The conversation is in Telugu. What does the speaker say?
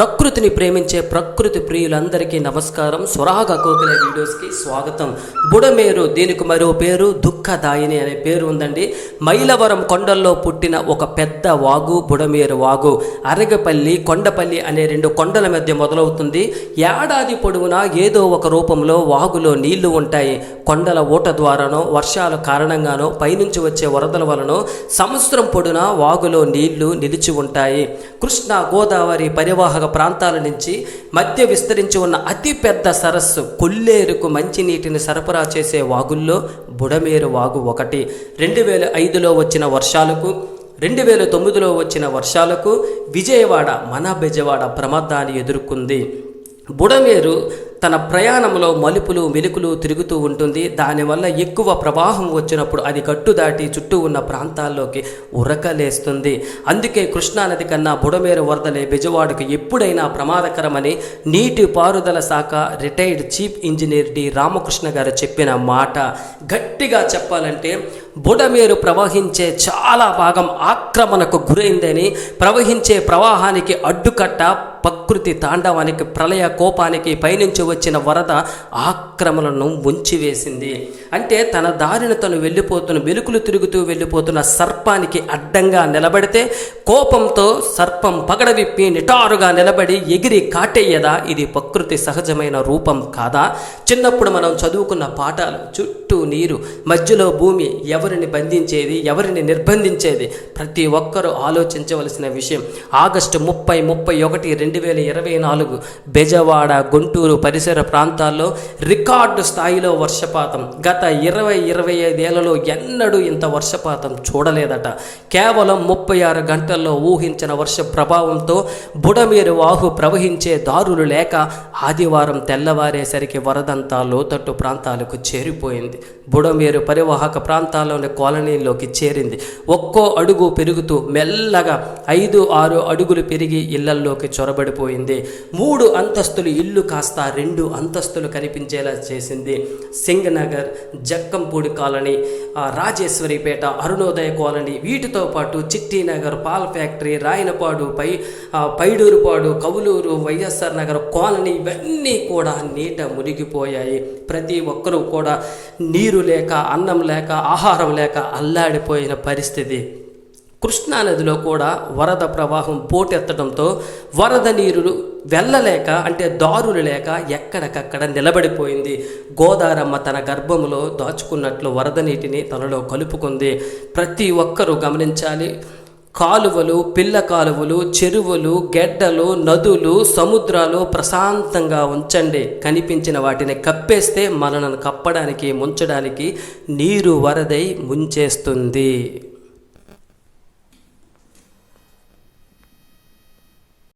ప్రకృతిని ప్రేమించే ప్రకృతి ప్రియులందరికీ నమస్కారం. స్వరాగ కోకిల వీడియోస్కి స్వాగతం. బుడమేరు దీనికి మరో పేరు దుఃఖదాయిని అనే పేరు ఉందండి. మైలవరం కొండల్లో పుట్టిన ఒక పెద్ద వాగు బుడమేరు వాగు. అరగపల్లి కొండపల్లి అనే రెండు కొండల మధ్య మొదలవుతుంది. ఏడాది పొడవునా ఏదో ఒక రూపంలో వాగులో నీళ్ళు ఉంటాయి. కొండల ఊట ద్వారానో వర్షాల కారణంగానో పైనుంచి వచ్చే వరదల వలన సంవత్సరం పొడునా వాగులో నీళ్ళు నిలిచి ఉంటాయి. కృష్ణ గోదావరి పరివాహక ప్రాంతాల నుంచి మధ్య విస్తరించి ఉన్న అతిపెద్ద సరస్సు కొల్లేరుకు మంచినీటిని సరఫరా చేసే వాగుల్లో బుడమేరు వాగు ఒకటి. రెండు వేల ఐదులో వచ్చిన వర్షాలకు రెండు వేల తొమ్మిదిలో వచ్చిన వర్షాలకు విజయవాడ మన బెజవాడ ప్రమాదాన్ని ఎదుర్కొంది. బుడమేరు తన ప్రయాణంలో మలుపులు మెలుకులు తిరుగుతూ ఉంటుంది. దానివల్ల ఎక్కువ ప్రవాహం వచ్చినప్పుడు అది కట్టు దాటి చుట్టూ ఉన్న ప్రాంతాల్లోకి ఉరకలేస్తుంది. అందుకే కృష్ణానది కన్నా బుడమేరు వరదలే బెజవాడకు ఎప్పుడైనా ప్రమాదకరమని నీటి పారుదల శాఖ retired chief engineer D. Ramakrishna garu చెప్పిన మాట. గట్టిగా చెప్పాలంటే బుడమేరు ప్రవహించే చాలా భాగం ఆక్రమణకు గురైందని ప్రవహించే ప్రవాహానికి అడ్డుకట్ట ప్రకృతి తాండవానికి ప్రళయ కోపానికి పైనుంచి వచ్చిన వరద ఆక్రమణను ముంచివేసింది. అంటే తన దారిన తను వెళ్ళిపోతున్న వెలుకులు తిరుగుతూ వెళ్ళిపోతున్న సర్పానికి అడ్డంగా నిలబడితే కోపంతో సర్పం పగడవిప్పి నిటారుగా నిలబడి ఎగిరి కాటేయదా? ఇది ప్రకృతి సహజమైన రూపం కాదా? చిన్నప్పుడు మనం చదువుకున్న పాఠాలు చుట్టూ నీరు మధ్యలో భూమి ఎవరిని బంధించేది ఎవరిని నిర్బంధించేది? ప్రతి ఒక్కరూ ఆలోచించవలసిన విషయం. ఆగస్టు ముప్పై ముప్పై ఒకటి రెండు వేల ఇరవై నాలుగు బెజవాడ గుంటూరు పరిసర ప్రాంతాల్లో రికార్డు స్థాయిలో వర్షపాతం. గత ఇరవై ఇరవై ఐదేళ్ళలో ఎన్నడూ ఇంత వర్షపాతం చూడలేదట. కేవలం ముప్పై ఆరు గంటల్లో ఊహించిన వర్ష ప్రభావంతో బుడమేరు వాహు ప్రవహించే దారులు లేక ఆదివారం తెల్లవారేసరికి వరదంతా లోతట్టు ప్రాంతాలకు చేరిపోయింది. బుడమేరు పరివాహక ప్రాంతాల్లోని కాలనీలోకి చేరింది. ఒక్కో అడుగు పెరుగుతూ మెల్లగా ఐదు ఆరు అడుగులు పెరిగి ఇళ్ళల్లోకి చొరబడిపోయింది. మూడు అంతస్తులు ఇల్లు కాస్త రెండు అంతస్తులు కనిపించేలా చేసింది. సింగనగర్ జక్కంపూడి కాలనీ రాజేశ్వరిపేట అరుణోదయ కాలనీ వీటితో పాటు చిట్టినగర్ పాల ఫ్యాక్టరీ రాయనపాడు పై పైడూరుపాడు కవులూరు వైఎస్ఆర్ నగర్ కాలనీ ఇవన్నీ కూడా నీట మునిగిపోయాయి. ప్రతి ఒక్కరూ కూడా నీరు లేక అన్నం లేక ఆహారం లేక అల్లాడిపోయిన పరిస్థితి. కృష్ణానదిలో కూడా వరద ప్రవాహం పోటెత్తడంతో వరద నీరు వెళ్ళలేక అంటే దారులు లేక ఎక్కడికక్కడ నిలబడిపోయింది. గోదారమ్మ తన గర్భములో దాచుకున్నట్లు వరద నీటిని తనలో కలుపుకుంది. ప్రతి ఒక్కరూ గమనించాలి. కాలువలు పిల్ల కాలువలు చెరువులు గెడ్డలు నదులు సముద్రాలు ప్రశాంతంగా ఉంచండి. కనిపించిన వాటిని కప్పేస్తే మనలను కప్పడానికి ముంచడానికి నీరు వరదై ముంచేస్తుంది.